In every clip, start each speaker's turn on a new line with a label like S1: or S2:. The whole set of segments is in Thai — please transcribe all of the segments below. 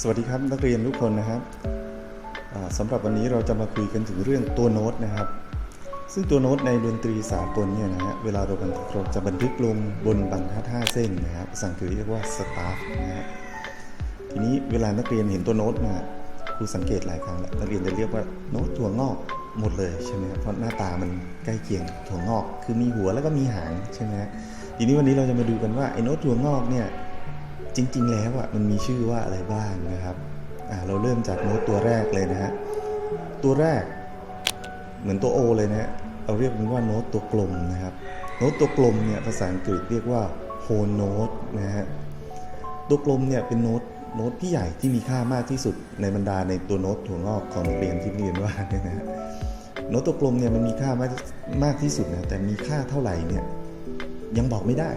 S1: สวัสดีครับนักเรียนทุกคนนะครับสำหรับวันนี้เราจะมาคุยกันถึงเรื่องตัวโน้ตนะครับ ซึ่งตัวโน้ตในดนตรีสากลเนี่ยนะฮะเวลาเราบันทึกเราจะบันทึกลงบนบรรทัด5เส้นนะครับภาษาอังกฤษเรียกว่าสตาฟนะฮะทีนี้เวลานักเรียนเห็นตัวโน้ตนะครูสังเกตหลายครั้งแล้วนักเรียนจะเรียกว่าโน้ตถั่วงอกหมดเลยใช่ไหมครับเพราะหน้าตามันใกล้เคียงถั่วงอก คือมีหัวแล้วก็มีหางใช่ไหมฮะทีนี้วันนี้เราจะมาดูกันว่าไอ้โน้ตถั่วงอกเนี่ย จริง ๆ แล้วอะมันมีชื่อว่าอะไรบ้างนะครับอ่าเราเริ่มจากโน้ตตัวแรกเลยนะฮะตัวแรกเหมือนตัว O เลยนะฮะเราเรียกมันว่าโน้ตตัวกลมนะครับโน้ตตัวกลมเนี่ยภาษาอังกฤษเรียกว่า whole note นะฮะตัวกลมเนี่ยเป็นโน้ตโน้ตที่ใหญ่ที่มีค่ามากที่สุดในบรรดาในตัวโน้ตถั่วงอกของนักเรียนที่เรียนว่าเนี่ยนะฮะโน้ตตัวกลมเนี่ยมันมีค่ามากมากที่สุดนะแต่มีค่าเท่าไหร่เนี่ยยังบอกไม่ได้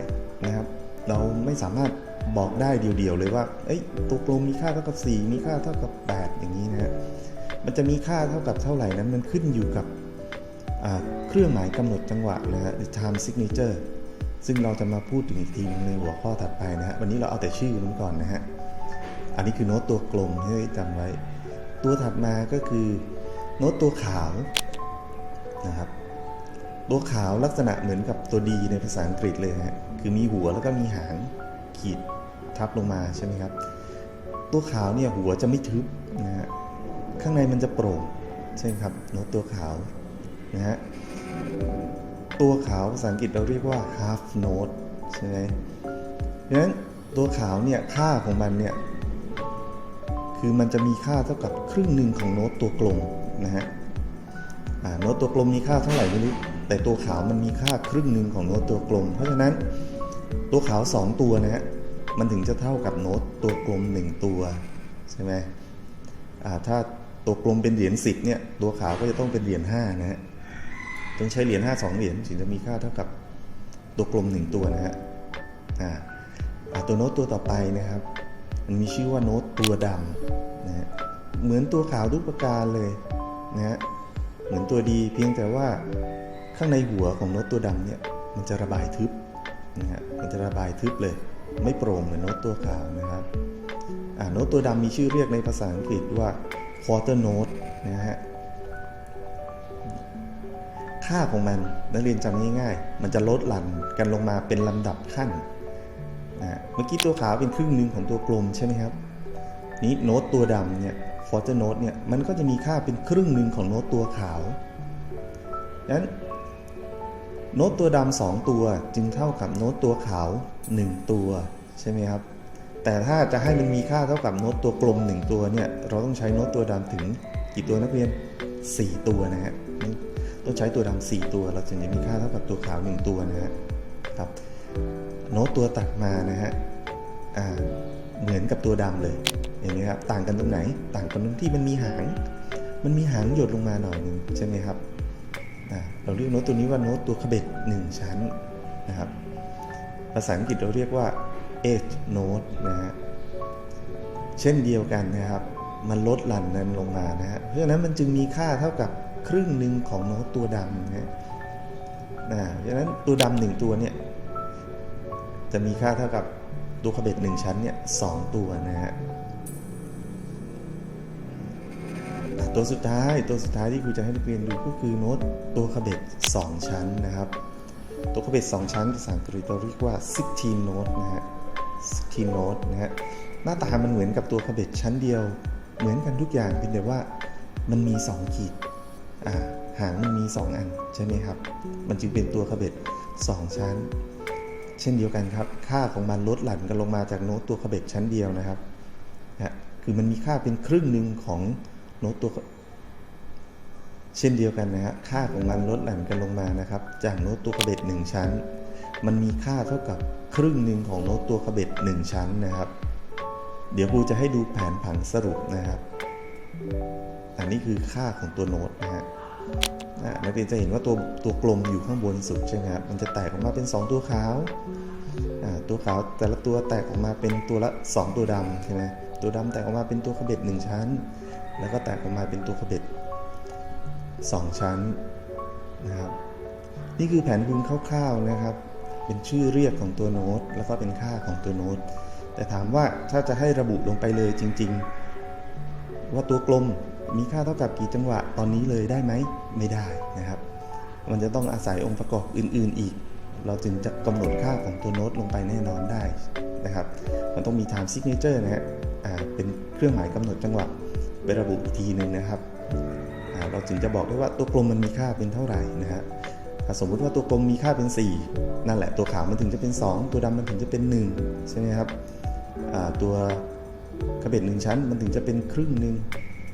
S1: นะครับ เราไม่สามารถบอกได้เดียวๆเลยว่า เอ้ยตัวกลมมีค่าเท่ากับ 4 มีค่าเท่ากับ 8 อย่างนี้นะฮะ มันจะมีค่าเท่ากับเท่าไหร่นั้นมันขึ้นอยู่กับเครื่องหมายกำหนดจังหวะนะฮะ the time signature ซึ่งเราจะมาพูดถึงอีกทีในหัวข้อถัดไปนะฮะ วันนี้เราเอาแต่ชื่อมันก่อนนะฮะ อันนี้คือโน้ตตัวกลมให้จำไว้ ตัวถัดมาก็คือโน้ตตัวขาวนะครับ ตัวขาวลักษณะเหมือนกับตัวดีในภาษาอังกฤษเลยฮะคือมีหัวแล้วก็มีหางขีดทับลงมาใช่ไหมครับ ตัวขาวเนี่ยหัวจะไม่ทึบนะฮะข้างในมันจะโปร่งใช่ไหมครับโน้ตตัวขาวนะฮะตัวขาวภาษาอังกฤษเราเรียกว่า half note ใช่ไหมดังนั้นตัวขาวเนี่ยค่าของมันเนี่ยคือมันจะมีค่าเท่ากับครึ่งหนึ่งของโน้ตตัวกลมนะฮะโน้ตตัวกลมมีค่าเท่าไหร่ไม่รู้ แต่ตัวขาวมันมีค่าครึ่งหนึ่งของโน้ตตัวกลม เพราะฉะนั้นตัวขาว 2 ตัวนะฮะมันถึงจะเท่ากับโน้ตตัวกลม 1 ตัวใช่ไหมถ้าตัวกลมเป็นเหรียญ10เนี่ยตัวขาวก็จะต้องเป็นเหรียญ5นะฮะต้องใช้เหรียญ5 2เหรียญถึงจะมีค่าเท่ากับตัวกลม 1 ตัวนะฮะตัวโน้ตตัวต่อไปนะครับ มันมีชื่อว่าโน้ตตัวดำนะฮะเหมือนตัวขาวทุกประการเลยนะฮะเหมือนตัวดีเพียงแต่ว่า ข้างในหัวของโน้ตตัวดำเนี่ยมันจะระบายทึบนะฮะมันจะระบายทึบเลย ไม่โปร่งเหมือนโน้ตตัวขาวนะครับโน้ตตัวดำมีชื่อเรียกในภาษาอังกฤษว่า quarter note นะฮะค่าของมันนักเรียนจำง่ายๆ มันจะลดหลั่นกันลงมาเป็นลำดับขั้นนะฮะเมื่อกี้ตัวขาวเป็นครึ่งหนึ่งของตัวกลมใช่ไหมครับ นี้โน้ตตัวดำเนี่ย quarter note เนี่ยมันก็จะมีค่าเป็นครึ่งหนึ่งของโน้ตตัวขาวดังนั้น โน้ตตัวดำสองตัวจึงเท่ากับโน้ตตัวขาว 1 ตัว ใช่ไหมครับ แต่ถ้าจะให้มันมีค่าเท่ากับโน้ตตัวกลม 1 ตัวเนี่ยเราต้องใช้โน้ตตัวดำถึงกี่ตัวนักเรียน 4 ตัวนะฮะต้องใช้ตัวดำ4ตัว เราถึงจะมีค่าเท่ากับตัวขาว 1 ตัวนะฮะครับโน้ตตัวตัดมานะฮะอ่าเหมือนกับตัวดำเลยเห็นไหมครับต่างกันตรงไหน ต่างกันตรงที่มันมีหาง มันมีหางหยดลงมาหน่อยหนึงใช่ไหมครับ เราเรียกโน้ตตัวนี้ว่าโน้ตตัวขเบกหนึ่งชั้นนะครับ ภาษาอังกฤษเราเรียกว่า eighth note นะฮะ เช่นเดียวกันนะครับ มันลดหลั่นนั้นลงมานะฮะ เพราะฉะนั้นมันจึงมีค่าเท่ากับครึ่งหนึ่งของโน้ตตัวดำนะฮะนะเพราะฉะนั้นตัวดำหนึ่งตัวเนี่ย จะมีค่าเท่ากับตัวขเบกหนึ่งชั้นเนี่ยสองตัวนะฮะ ตัวสุดท้ายตัวสุดท้ายที่ครูจะให้นักเรียนดูก็คือโน้ตตัวขเบกสองชั้นนะครับ ตัวขเบกสองชั้นภาษาอังกฤษเราเรียกว่า 16 note นะฮะ 16 note นะฮะหน้าตามันเหมือนกับตัวขเบกชั้นเดียว เหมือนกันทุกอย่างเพียงแต่ว่ามันมี 2 ขีดอ่าหางมันมี 2 อันใช่ไหมครับ มันจึงเป็นตัวขเบก2ชั้น เช่นเดียวกันครับ ค่าของมันลดหลั่นกันลงมาจากโน้ตตัวขเบกชั้นเดียวนะครับนะคือมันมีค่าเป็นครึ่งหนึ่งของ โน้ตตัวเช่นเดียวกันนะฮะค่าของมันลดหลั่นกันลงมานะครับ จากโน้ตตัวขเบกหนึ่งชั้น มันมีค่าเท่ากับครึ่งหนึ่งของโน้ตตัวขเบกหนึ่งชั้นนะครับ เดี๋ยวครูจะให้ดูแผนผังสรุปนะครับ อันนี้คือค่าของตัวโน้ตนะฮะนักเรียนจะเห็นว่าตัวตัวกลมอยู่ข้างบนสุดใช่ไหมครับมันจะแตกออกมาเป็น 2 ตัวขาวตัวขาวแต่ละตัวแตกออกมาเป็นตัวละ 2 ตัวดำใช่ไหมตัวดำแตกออกมาเป็นตัวขบเบ็ดหนึ่งชั้น แล้วก็แตกออกมาเป็นตัวขบเบ็ดสองชั้นนะครับนี่คือแผนภูมิคร่าวๆนะครับ เป็นชื่อเรียกของตัวโน้ต แล้วก็เป็นค่าของตัวโน้ต แต่ถามว่าถ้าจะให้ระบุลงไปเลยจริง ๆ ว่าตัวกลมมีค่าเท่ากับกี่จังหวะตอนนี้เลยได้ไหมไม่ได้นะครับ มันจะต้องอาศัยองค์ประกอบอื่น ๆ อีก เราจึงจะกำหนดค่าของตัวโน้ตลงไปแน่นอนได้นะครับ มันต้องมี time signature นะฮะเป็นเครื่องหมายกำหนดจังหวะ ไประบุอีกทีหนึ่งนะครับ เราจึงจะบอกได้ว่าตัวกลมมันมีค่าเป็นเท่าไหร่นะฮะสมมุติว่าตัวกลมมีค่าเป็น 4 นั่นแหละตัวขาวมันถึงจะเป็น 2 ตัวดำมันถึงจะเป็น 1 ใช่ไหมครับตัวกระเบ็ดหนึ่งชั้นมันถึงจะเป็นครึ่งหนึ่ง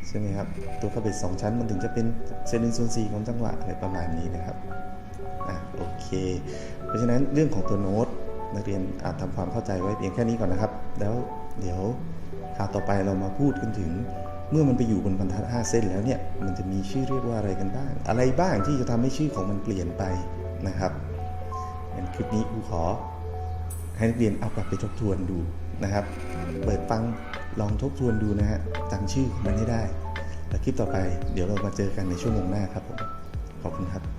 S1: ใช่ไหมครับตัวกระเบ็ดสองชั้นมันถึงจะเป็นเศษหนึ่งส่วนสี่ของจังหวะอะไรประมาณนี้นะครับอะโอเค เพราะฉะนั้นเรื่องของตัวโน้ตนักเรียนอาจทำความเข้าใจไว้เพียงแค่นี้ก่อนนะครับ แล้วเดี๋ยวคราวต่อไปเรามาพูดกันถึง เมื่อมันไปอยู่บนบรรทัด5เส้นแล้วเนี่ยมันจะมีชื่อเรียกว่าอะไรกันบ้าง อะไรบ้างที่จะทำให้ชื่อของมันเปลี่ยนไปนะครับงั้นคลิปนี้ครูขอให้นักเรียนเอากลับไปทบทวนดูนะครับ เปิดฟังลองทบทวนดูนะฮะจำชื่อของมันให้ได้ แล้วคลิปต่อไปเดี๋ยวเรามาเจอกันในชั่วโมงหน้าครับผมขอบคุณครับ